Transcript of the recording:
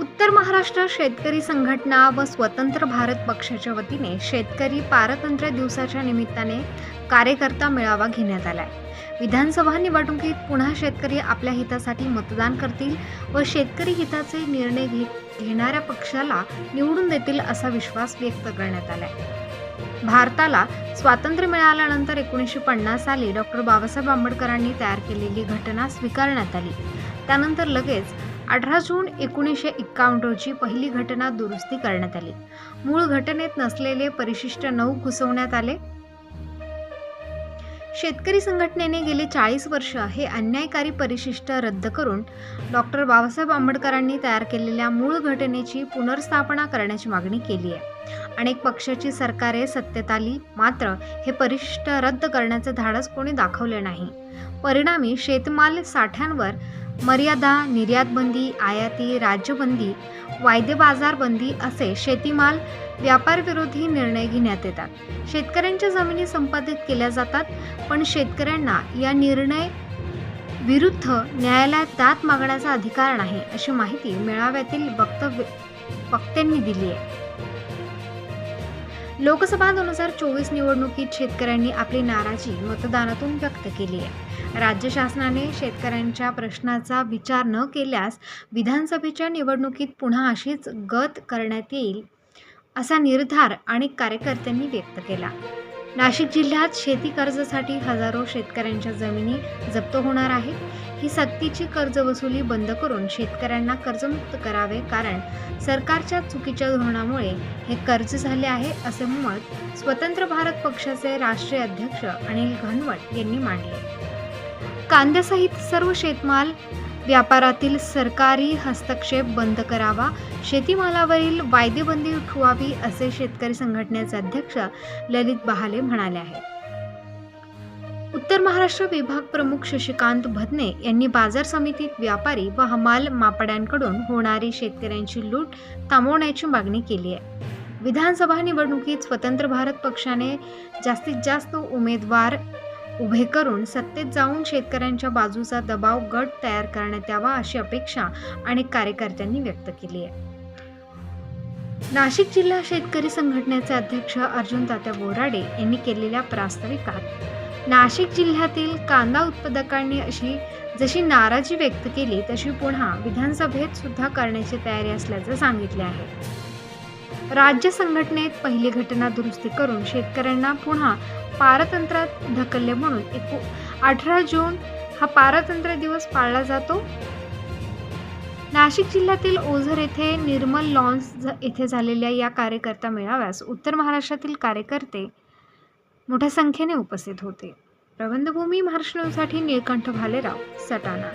उत्तर महाराष्ट्र शेतकरी संघटना व स्वतंत्र भारत पक्षाच्या वतीने शेतकरी पारतंत्र्य दिवसाच्या निमित्ताने कार्यकर्ता मेळावा घेण्यात आलाय. विधानसभा निवडणुकीत पुन्हा शेतकरी आपल्या हितासाठी मतदान करतील व शेतकरी हिताचे निर्णय घे घेणाऱ्या पक्षाला निवडून देतील असा विश्वास व्यक्त करण्यात आलाय. भारताला स्वातंत्र्य मिळाल्यानंतर एकोणीसशे पन्नास साली डॉक्टर बाबासाहेब आंबेडकरांनी तयार केलेली घटना स्वीकारण्यात आली. त्यानंतर लगेच अठरा जून एकोणीसशे एक्कावन्न रोजी पहिली घटना दुरुस्ती करण्यात आली. मूळ घटनेत नसलेले परिशिष्ट नऊ घुसवण्यात आले. शेतकरी संघटनेने गेले चाळीस वर्ष हे अन्यायकारी परिशिष्ट रद्द करून डॉक्टर बाबासाहेब आंबेडकरांनी तयार केलेल्या मूळ घटनेची पुनर्स्थापना करण्याची मागणी केली आहे. अनेक पक्षाची सरकारे सत्तेत आली मात्र हे परिशिष्ट रद्द करण्याचे धाडस कोणी दाखवले नाही. परिणामी शेतमाल साठ्यांवर मर्यादा निर्यातबंदी आयाती राज्यबंदी वायदे बाजारबंदी असे शेतीमाल व्यापारविरोधी निर्णय घेण्यात येतात. शेतकऱ्यांच्या जमिनी संपादित केल्या जातात पण शेतकऱ्यांना या निर्णय विरुद्ध न्यायालयात दाद मागण्याचा अधिकार नाही अशी माहिती मेळाव्यातील वक्तव्य वक्त्यांनी दिली आहे. लोकसभा दोन हजार चोवीस निवडणुकीत शेतकऱ्यांनी आपली नाराजी मतदानातून व्यक्त केली आहे. राज्य शासनाने शेतकऱ्यांच्या प्रश्नाचा विचार न केल्यास विधानसभेच्या निवडणुकीत पुन्हा अशीच गत करण्यात येईल असा निर्धार अनेक कार्यकर्त्यांनी व्यक्त केला. नाशिक जिल्ह्यात शेती कर्जासाठी हजारो शेतकऱ्यांच्या जमिनी जप्त होणार आहेत. ही सक्तीची कर्ज वसुली बंद करून शेतकऱ्यांना कर्जमुक्त करावे कारण सरकारच्या चुकीच्या धोरणामुळे हे कर्ज झाले आहे असे मत स्वतंत्र भारत पक्षाचे राष्ट्रीय अध्यक्ष अनिल घनवट यांनी मांडले. कांद्यासहित सर्व शेतमाल व्यापारातील सरकारी हस्तक्षेप बंद करावा शेतीमालावरील वायदेबंदी उठवावी असे शेतकरी संघटनेचे अध्यक्ष ललित बहाले म्हणाले आहेत. उत्तर महाराष्ट्र विभाग प्रमुख शशिकांत भदने यांनी बाजार समितीत व्यापारी व हमाल मापड्यांकडून होणारी शेतकऱ्यांची लूट थांबवण्याची मागणी केली आहे. विधानसभा निवडणुकीत स्वतंत्र भारत पक्षाने जास्तीत जास्त उमेदवार उभे करून सत्तेत जाऊन शेतकऱ्यांच्या बाजूचा दबाव गट तयार करण्यात यावा अशी अपेक्षा अनेक कार्यकर्त्यांनी व्यक्त केली आहे. नाशिक जिल्हा शेतकरी संघटनेचे अध्यक्ष अर्जुन तात्या बोराडे यांनी केलेल्या प्रास्ताविकात नाशिक जिल्ह्यातील कांदा उत्पादकांनी अशी जशी नाराजी व्यक्त केली तशी पुन्हा विधानसभेत सुद्धा करण्याची तयारी असल्याचे सांगितले आहे. राज्य संघटनेत पहिली घटना दुरुस्ती करून शेतकऱ्यांना पुन्हा पारतंत्र्यात ढकलले म्हणून एकू अठरा जून हा पारतंत्र्य दिवस पाळला जातो. नाशिक जिल्ह्यातील ओझर येथे निर्मल लॉन्स येथे झालेल्या या कार्यकर्ता मेळाव्यास उत्तर महाराष्ट्रातील कार्यकर्ते मोठ्या संख्येने उपस्थित होते. प्रबंधभूमी महाराष्ट्र न्यूजसाठी निळकंठ भालेराव सटाणा.